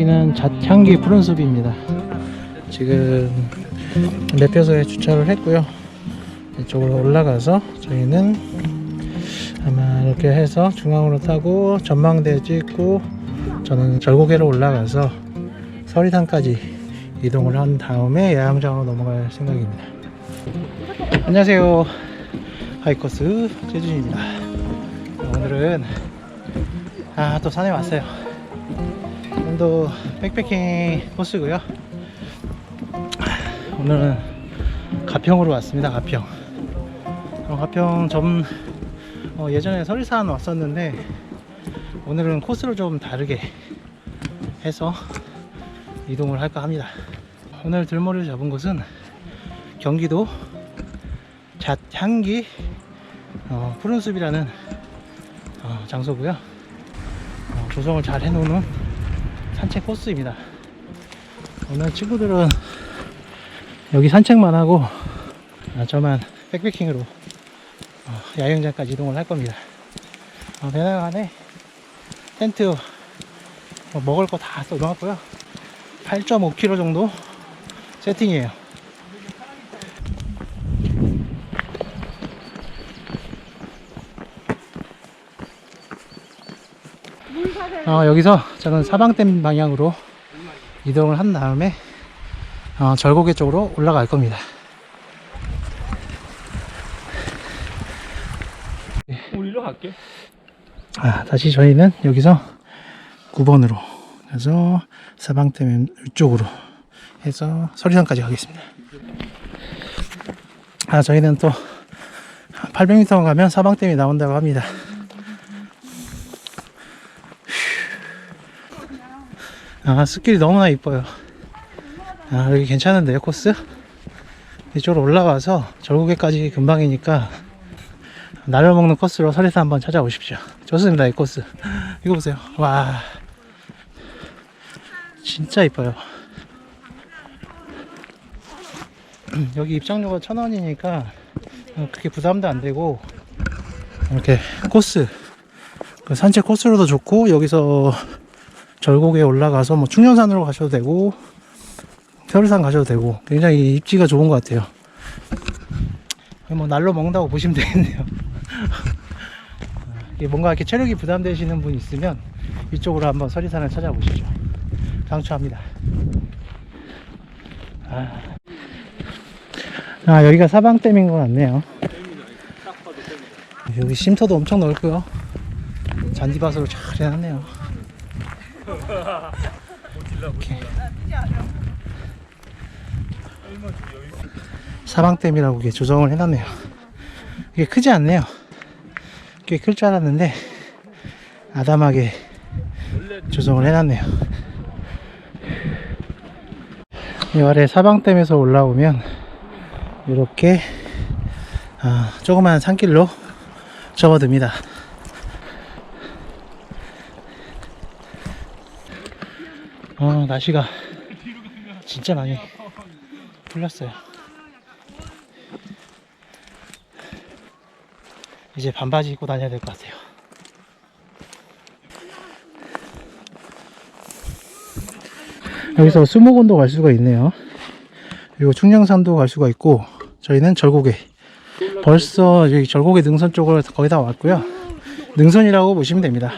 여기는 잣향기 푸른 숲입니다. 지금 매표소에 주차를 했고요. 이쪽으로 올라가서 저희는 아마 이렇게 해서 중앙으로 타고 전망대 찍고 저는 절고개로 올라가서 서리산까지 이동을 한 다음에 야영장으로 넘어갈 생각입니다. 안녕하세요. 하이커스 최준입니다. 오늘은 아 또 산에 왔어요. 오늘도 백패킹 코스고요. 오늘은 가평으로 왔습니다. 가평. 어, 가평 점 어, 예전에 설산 왔었는데 오늘은 코스를 좀 다르게 해서 이동을 할까 합니다. 오늘 들머리를 잡은 곳은 경기도 잣향기 어, 푸른숲이라는 어, 장소고요. 어, 조성을 잘 해놓는 산책 코스입니다. 오늘 친구들은 여기 산책만 하고 아, 저만 백패킹으로 어, 야영장까지 이동을 할 겁니다. 어, 배낭 안에 텐트 뭐 먹을 거 다 써놓았고요. 8.5kg 정도 세팅이에요. 어, 여기서 저는 사방댐 방향으로 이동을 한 다음에 어, 절고개 쪽으로 올라갈 겁니다. 우리로 갈게. 아, 다시 저희는 여기서 9번으로 그래서 사방댐 위쪽으로 해서 서리산까지 가겠습니다. 아, 저희는 또 800m 가면 사방댐이 나온다고 합니다. 아, 숲길이 너무나 이뻐요. 아, 여기 괜찮은데요, 코스? 이쪽으로 올라가서 절고개까지 금방이니까 나를 먹는 코스로 설에서 한번 찾아오십시오. 좋습니다, 이 코스. 이거 보세요. 와. 진짜 이뻐요. 여기 입장료가 천 원이니까 그렇게 부담도 안 되고 이렇게 코스 그 산책 코스로도 좋고 여기서 절곡에 올라가서 뭐 충령산으로 가셔도 되고 설산 가셔도 되고 굉장히 입지가 좋은 것 같아요. 뭐 날로 먹는다고 보시면 되겠네요. 뭔가 이렇게 체력이 부담되시는 분 있으면 이쪽으로 한번 서리산을 찾아보시죠. 강추합니다. 아, 아, 여기가 사방댐인 것 같네요. 여기 쉼터도 엄청 넓고요. 잔디밭으로 잘 해놨네요. 사방댐이라고 이게 조정을 해놨네요. 이게 크지 않네요. 꽤 클 줄 알았는데 아담하게 조정을 해놨네요. 이 아래 사방댐에서 올라오면 이렇게 아, 조그만 산길로 접어듭니다. 어, 날씨가 진짜 많이 풀렸어요. 이제 반바지 입고 다녀야 될 것 같아요. 여기서 수목원도 갈 수가 있네요. 그리고 충령산도 갈 수가 있고 저희는 절고개 벌써 여기 절고개 능선 쪽으로 거의 다 왔고요. 능선이라고 보시면 됩니다.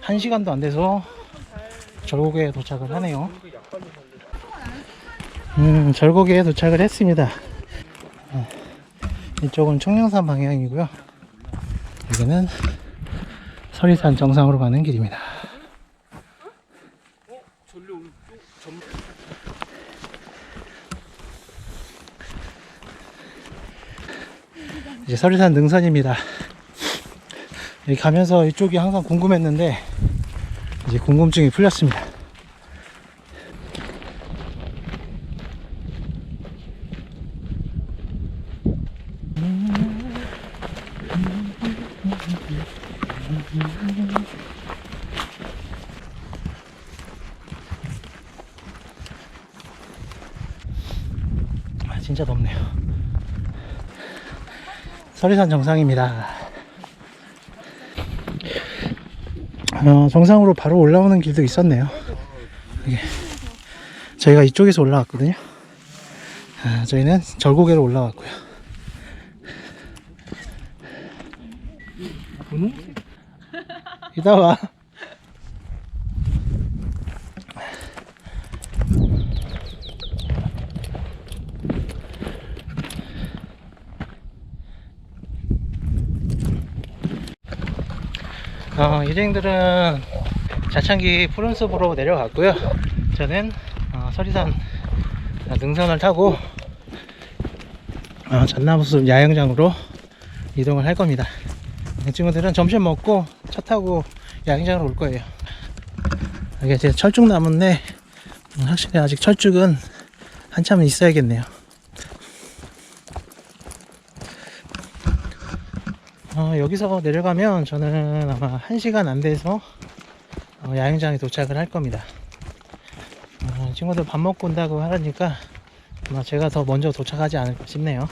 한 시간도 안 돼서 절고개에 도착을 하네요. 음, 절고개에 도착을 했습니다. 어, 이쪽은 청령산 방향이고요. 여기는 서리산 정상으로 가는 길입니다. 이제 서리산 능선입니다. 여기 가면서 이쪽이 항상 궁금했는데 이제 궁금증이 풀렸습니다. 아, 진짜 덥네요. 서리산 정상입니다. 어, 정상으로 바로 올라오는 길도 있었네요. 이게 저희가 이쪽에서 올라왔거든요. 아, 저희는 절고개로 올라왔고요. 분홍색? 이따 와. 어, 유생들은 자창기 푸른숲으로 내려갔고요. 저는 어, 서리산 능선을 타고 어, 전나무숲 야영장으로 이동을 할 겁니다. 이 친구들은 점심 먹고 차 타고 야영장으로 올 거예요. 이게 제 철쭉 나무인데 음, 확실히 아직 철쭉은 한참은 있어야겠네요. 어, 여기서 내려가면 저는 아마 1시간 안 돼서 어, 야영장에 도착을 할 겁니다. 어, 친구들 밥 먹고 온다고 하니까 아마 제가 더 먼저 도착하지 않을까 싶네요.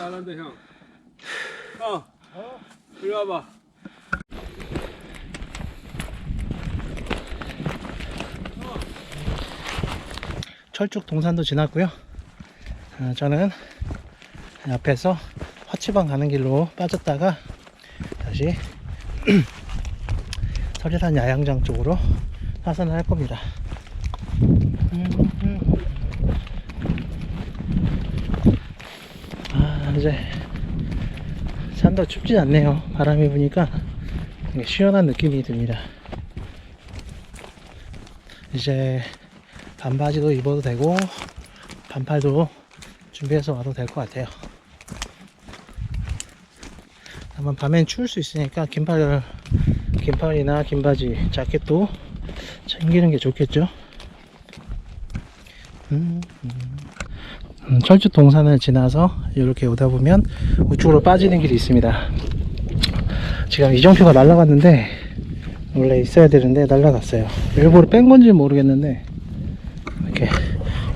안 한다 형. 어. 이리 와봐. 철쭉 동산도 지났고요. 어, 저는 앞에서 화치방 가는 길로 빠졌다가 다시 설리산 야영장 쪽으로 하산을 할 겁니다. 아, 이제 산도 춥진 않네요. 바람이 부니까 시원한 느낌이 듭니다. 이제 반바지도 입어도 되고 반팔도 준비해서 와도 될 것 같아요. 다만 밤엔 추울 수 있으니까 긴팔 긴팔이나 긴 바지, 자켓도 챙기는 게 좋겠죠. 음, 음. 음, 철쭉 동산을 지나서 이렇게 오다 보면 우측으로 빠지는 길이 있습니다. 지금 이정표가 날라갔는데 원래 있어야 되는데 날라갔어요. 일부러 뺀 건지 모르겠는데 이렇게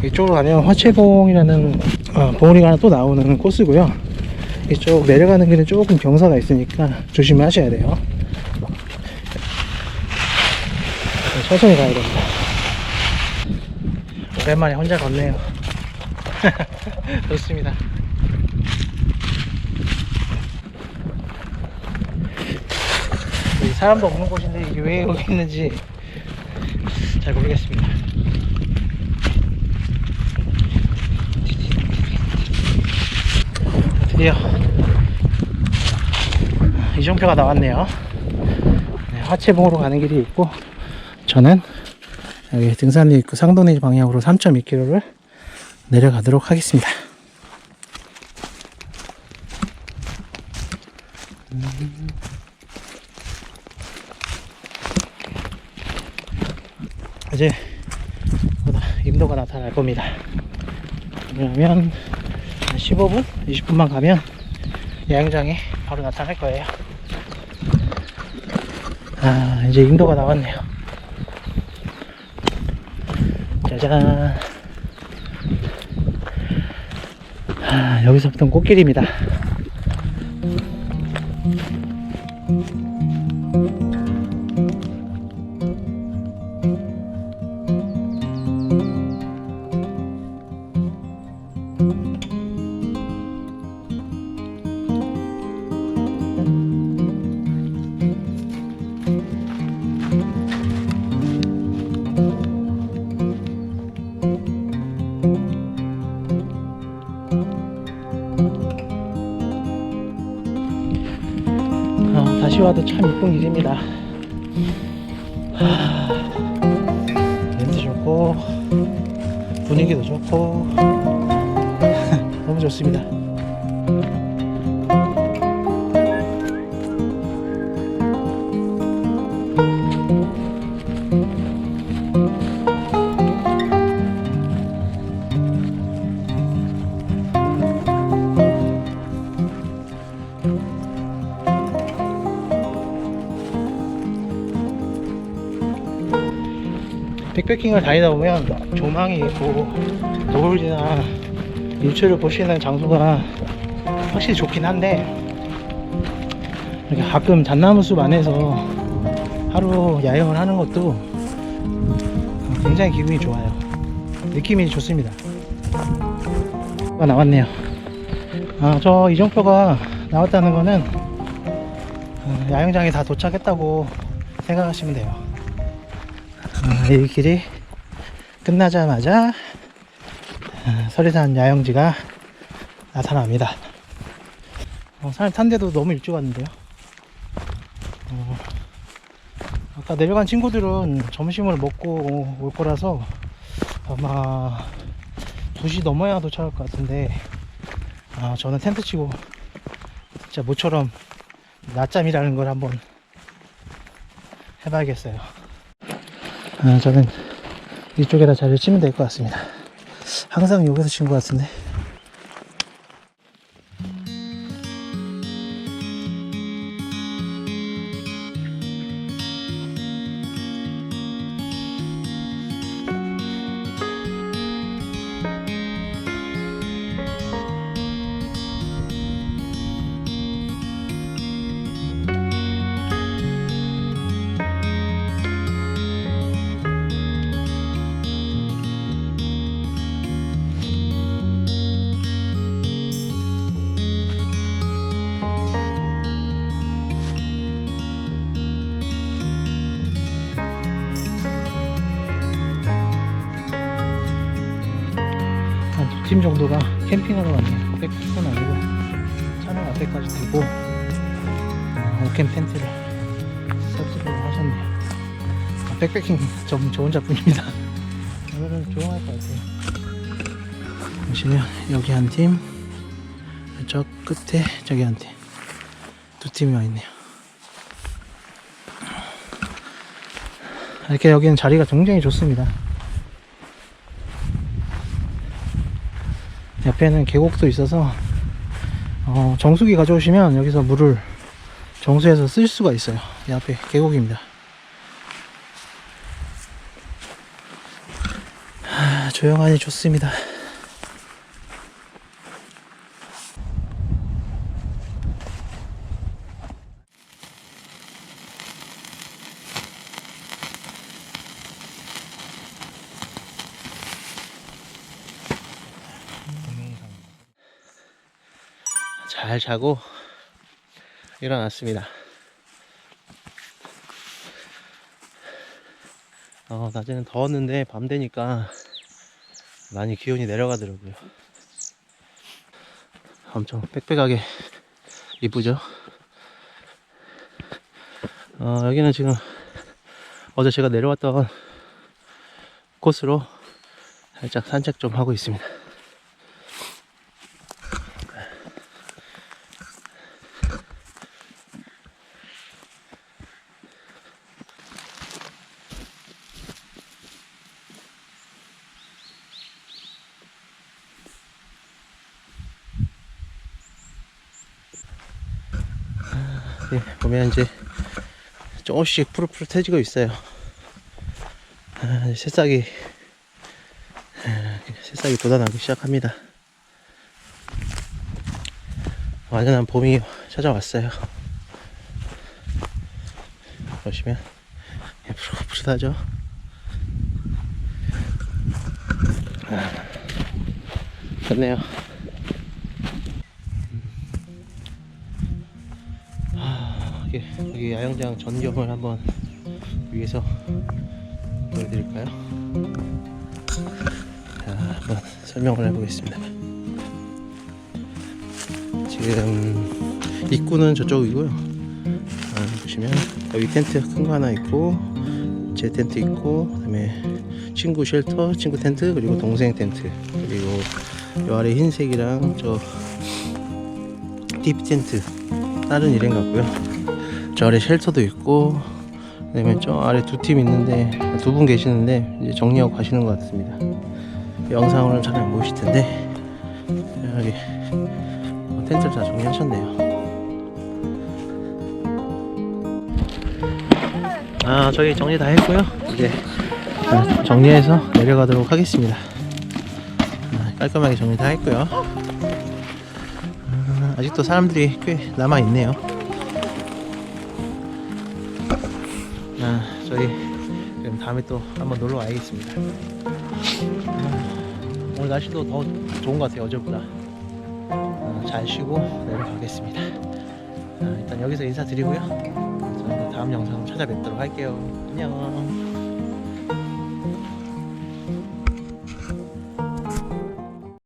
이쪽으로 가면 화채봉이라는 어, 봉우리가 하나 또 나오는 코스고요. 이쪽 내려가는 길은 조금 경사가 있으니까 조심하셔야 돼요. 네, 천천히 가야 됩니다. 오랜만에 혼자 걷네요. 좋습니다. 사람도 없는 곳인데 이게 왜 여기 있는지 잘 모르겠습니다. 드디어 이정표가 나왔네요. 네, 화채봉으로 가는 길이 있고 저는 여기 등산리 있고 상동리 방향으로 3.2km를 내려가도록 하겠습니다. 음. 이제 임도가 나타날 겁니다. 한 15분, 20분만 가면 야영장에 바로 나타날 거예요. 아, 이제 인도가 나왔네요. 짜잔. 아, 여기서부터는 꽃길입니다. 와도 참 이쁜 길입니다. 하, 렌트 좋고 분위기도 좋고 너무 좋습니다. 백패킹을 다니다 보면 조망이 있고 노을이나 일출을 볼 수 있는 장소가 확실히 좋긴 한데 이렇게 가끔 잣나무 숲 안에서 하루 야영을 하는 것도 굉장히 기분이 좋아요. 느낌이 좋습니다. 가 나왔네요. 아, 저 이정표가 나왔다는 거는 어, 야영장에 다 도착했다고 생각하시면 돼요. 아, 이 길이 끝나자마자 아, 설해산 야영지가 나타납니다. 어, 산을 탄 데도 너무 일찍 왔는데요. 어, 아까 내려간 친구들은 점심을 먹고 올 거라서 아마 2시 넘어야 도착할 것 같은데 아, 저는 텐트 치고 진짜 모처럼 낮잠이라는 걸 한번 해봐야겠어요. 아, 저는 이쪽에다 자리를 치면 될 것 같습니다. 항상 여기서 친 것 같은데. 팀 정도가 캠핑하러 왔네요. 백팩은 아니고 차량 앞에까지 들고 어, 오캠 텐트를 설치를 하셨네요. 아, 백패킹 좀 좋은 작품입니다. 오늘은 조용할 것 같아요. 보시면 여기 한 팀, 저 끝에 저기 한 팀, 두 팀이 와 있네요. 이렇게 여기는 자리가 굉장히 좋습니다. 옆에는 계곡도 있어서 어, 정수기 가져오시면 여기서 물을 정수해서 쓸 수가 있어요. 이 앞에 계곡입니다. 하, 조용하니 좋습니다. 잘 자고 일어났습니다. 어, 낮에는 더웠는데 밤 되니까 많이 기온이 내려가더라고요. 엄청 빽빽하게 이쁘죠? 어, 여기는 지금 어제 제가 내려왔던 코스로 살짝 산책 좀 하고 있습니다. 네, 보면 이제 조금씩 푸릇푸릇해지고 있어요. 아, 새싹이 아, 새싹이 돋아나기 시작합니다. 완연한 봄이 찾아왔어요. 보시면 예, 푸릇푸릇하죠. 아, 좋네요. 여기, 여기 야영장 전경을 한번 위에서 보여드릴까요? 자, 한번 설명을 해보겠습니다. 지금 입구는 저쪽이고요. 아, 보시면 여기 텐트 큰 거 하나 있고 제 텐트 있고 그다음에 친구 쉘터, 친구 텐트 그리고 동생 텐트 그리고 요 아래 흰색이랑 저딥 텐트 다른 일행 같고요. 저 아래 쉘터도 있고 그다음에 저 아래 두 팀 있는데 두 분 계시는데 이제 정리하고 가시는 것 같습니다. 영상으로는 잘 안 보이실 텐데 여기 텐트를 다 정리하셨네요. 아 저희 정리 다 했고요. 이제 자, 정리해서 내려가도록 하겠습니다. 아, 깔끔하게 정리 다 했고요. 아, 아직도 사람들이 꽤 남아 있네요. 다음에 또 한번 놀러 와야겠습니다. 아, 오늘 날씨도 더 좋은 것 같아요 어제보다. 아, 잘 쉬고 내려가겠습니다. 아, 일단 여기서 인사드리고요. 저는 다음 영상 찾아뵙도록 할게요. 안녕.